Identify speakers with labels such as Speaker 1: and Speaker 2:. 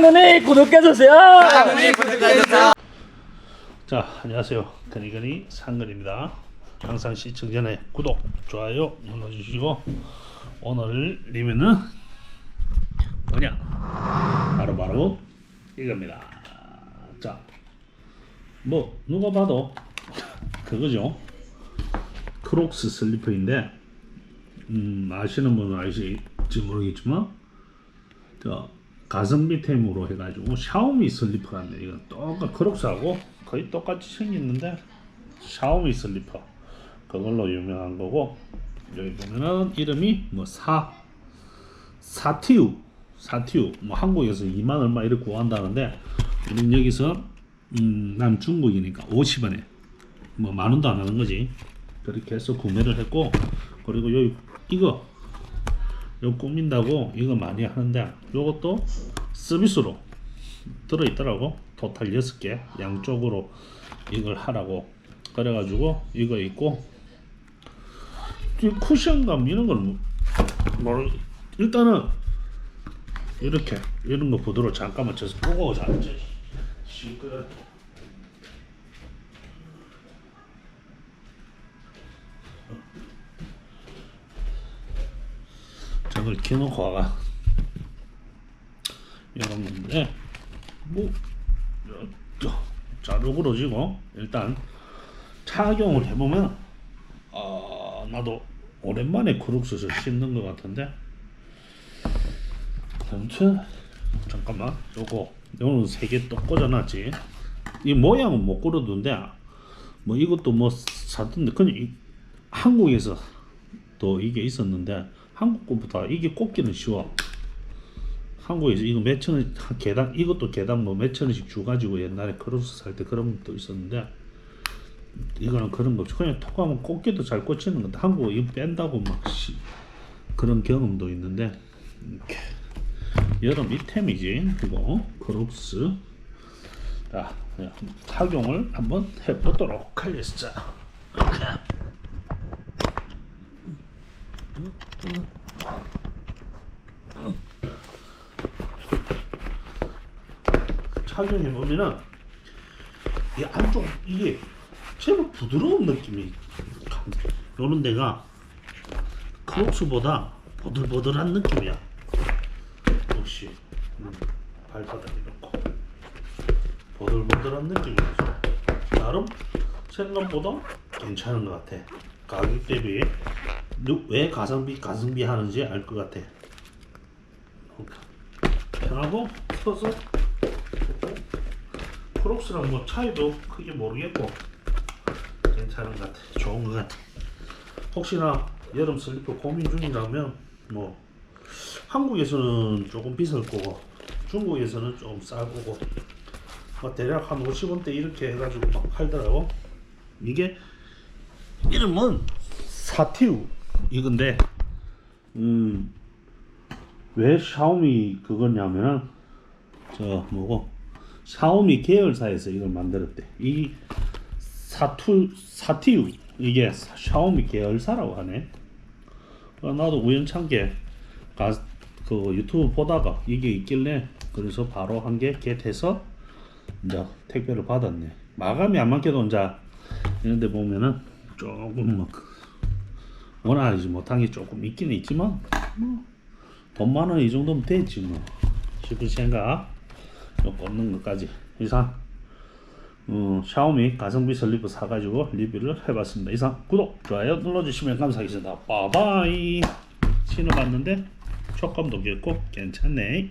Speaker 1: 상근이 구독해주세요.
Speaker 2: 당연히 구독해주세요.
Speaker 3: 자, 안녕하세요. 그니그니 상근입니다. 항상 시청 전에 구독, 좋아요 눌러주시고 오늘 리뷰는 뭐냐? 바로 바로 이겁니다. 자, 뭐 누가 봐도 그거죠. 크록스 슬리퍼인데 음, 아시는 분은 아실지 모르겠지만 저 가성비 템으로 해가지고 샤오미 슬리퍼 같네. 이건 똑같 크록스하고 거의 똑같이 생겼는데 샤오미 슬리퍼. 그걸로 유명한 거고 여기 보면은 이름이 뭐 사 사티우 사티우. 뭐 한국에서 2만 얼마 이렇게 구한다는데 우리는 여기서 음, 남 중국이니까 50원에 뭐 만 원도 안 하는 거지. 그렇게 해서 구매를 했고 그리고 여기 이거 요 꾸민다고 이거 많이 하는데 요것도 서비스로 들어있더라고. 토탈 6개 양쪽으로 이걸 하라고. 그래가지고 이거 있고 이 쿠션감 이런 걸 모르 일단은 이렇게 이런 거 보도록 잠깐만 쳐서 보고 자 시끄러 저걸 켜놓고 와가. 이런 건데 뭐 자르고러지고 일단 착용을 해보면 아 나도 오랜만에 크룩스를 신는 것 같은데. 아무튼 잠깐만 요거 요거는 세 개 또 꽂아놨지. 이 모양은 못 고르던데 뭐 이것도 뭐 사던데. 그냥 이- 한국에서 또 이게 있었는데 한국 것보다 이게 꽂기는 쉬워. 한국에서 이거 몇 천 원 개당 이것도 개당 뭐 몇 천 원씩 주가지고 옛날에 크로스 살 때 그런 것도 있었는데 이거는 그런 거 없이 그냥 톡 하면 꽂기도 잘 꽂히는 건데 한국은 이거 뺀다고 막 씨, 그런 경험도 있는데 이렇게. 여름 이템이지 이거. 크록스. 자 착용을 한번 해보도록 하겠습니다 착용해 보면은 이 안쪽 이게 제법 부드러운 느낌이. 요런 데가 크록스보다 보들보들한 느낌이야. 역시 음, 발바닥 이렇고 보들보들한 느낌이라서 나름 생각보다 괜찮은 것 같아. 가격 대비 누- 왜 가성비 가성비 하는지 알 것 같아. 편하고 서서 크록스랑 뭐 차이도 크게 모르겠고 괜찮은 것 같아. 좋은 것 같아. 혹시나 여름 슬리퍼 고민 중이라면 뭐 한국에서는 조금 비쌀 거고 중국에서는 좀쌀 거고 뭐 대략 한 50원대 이렇게 해가지고 막 팔더라고. 이게 이름은 사티우 이건데 음. 왜 샤오미 그거냐면은 저 뭐고 샤오미 계열사에서 이걸 만들었대. 이 사투 사티우 이게 사- 샤오미 계열사라고 하네. 어, 나도 우연찮게 가, 그 유튜브 보다가 이게 있길래 그래서 바로 한 개 겟해서 이제 택배를 받았네. 마감이 안 맞게도 이제 이런데 보면은 조금 막 원하지 못한 게 조금 있긴 있지만 뭐돈 많은 이 정도면 되지 뭐 싶은 생각 요 꽂는 것까지. 이상 어, 샤오미 가성비 슬리퍼 사가지고 리뷰를 해봤습니다. 이상 구독 좋아요 눌러주시면 감사하겠습니다. 빠바이. 신어봤는데 촉감도 좋고 괜찮네